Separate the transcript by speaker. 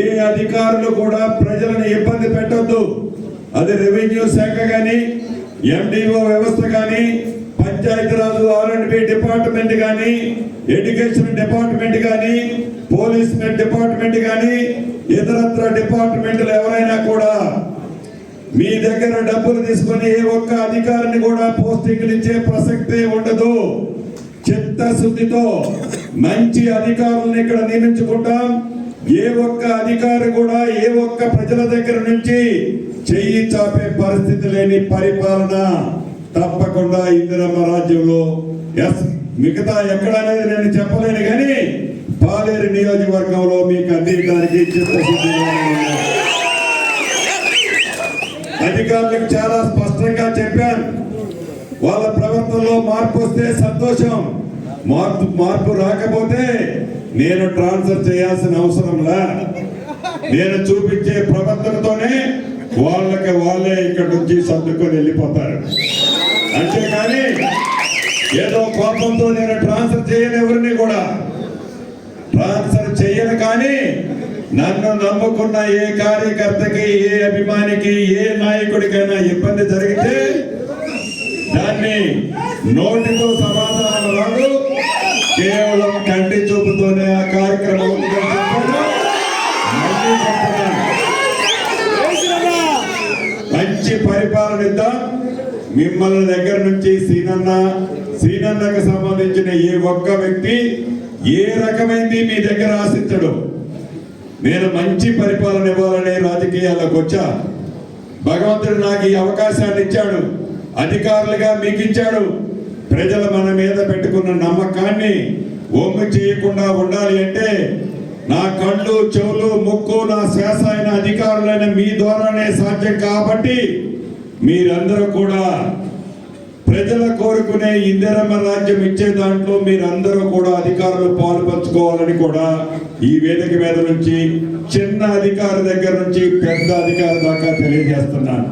Speaker 1: ఏ అధికారులు కూడా ప్రజలను ఇబ్బంది పెట్టొద్దు. అది రెవెన్యూ శాఖ కానీ ఎండిఓ వ్యవస్థ కానీ Panchayati Raj R and B department కానీ ఎడ్యుకేషన్ డిపార్ట్మెంట్ కానీ పోలీస్ డిపార్ట్మెంట్ కానీ ఇతరత్ర డిపార్ట్మెంట్లు ఎవరైనా కూడా మీ దగ్గర డబ్బులు తీసుకొని ఏ ఒక్క అధికారిని కూడా పోస్టింగ్లు ఇచ్చే ప్రసక్తే ఉండదు. చిత్తశుద్ధితో మంచి అధికారులను ఇక్కడ నియమించుకుంటాం. ఏ ఒక్క అధికారి కూడా ఏ ఒక్క ప్రజల దగ్గర నుంచి చెయ్యి చాపే పరిస్థితి లేని పరిపాలన తప్పకుండా ఇందిరమ్మ రాజ్యంలో. ఎస్ మిగతా ఎక్కడనేది నేను చెప్పలేను కానీ పాలేరు నియోజకవర్గంలో మీకు అందించడానికి అధికారులకు చాలా స్పష్టంగా చెప్పాను. వాళ్ళ ప్రవర్తనలో మార్పు వస్తే సంతోషం. మార్పు మార్పు రాకపోతే నేను ట్రాన్స్ఫర్ చేయాల్సిన అవసరంలా నేను చూపించే ప్రవర్తనతోనే వాళ్ళకి వాళ్ళే ఇక్కడ నుంచి సర్దుకొని వెళ్ళిపోతారు. అంతేకాని ఏదో కోపంతో నేను ట్రాన్స్ఫర్ చేయను ఎవరిని కూడా ట్రాన్స్ఫర్ చేయను కానీ నన్ను నమ్ముకున్న ఏ కార్యకర్తకి ఏ అభిమానికి ఏ నాయకుడికైనా ఇబ్బంది జరిగితే దాన్ని నోటితో మంచి మిమ్మల్ని దగ్గర నుంచి సీనన్న సీనన్నకు సంబంధించిన ఏ ఒక్క వ్యక్తి ఏ రకమైంది మీ దగ్గర ఆశించడు. నేను మంచి పరిపాలన ఇవ్వాలనే రాజకీయాలకు వచ్చా. భగవంతుడు నాకు ఈ అవకాశాన్ని ఇచ్చాడు. అధికారులుగా మీకు ఇచ్చాడు. ప్రజలు మన మీద పెట్టుకున్న నమ్మకాన్ని ఒమ్ము చేయకుండా ఉండాలి అంటే నా కళ్ళు చెవులు ముక్కు నా శ్వాస అయిన అధికారులైన మీ ద్వారానే సాధ్యం కాబట్టి మీరందరూ కూడా ప్రజల కోరుకునే ఇందిరమ్మ రాజ్యం ఇచ్చే దాంట్లో మీరందరూ కూడా అధికారులు పాలు పంచుకోవాలని కూడా ఈ వేదిక మీద నుంచి చిన్న అధికారి దగ్గర నుంచి పెద్ద అధికారి దాకా తెలియజేస్తున్నాను.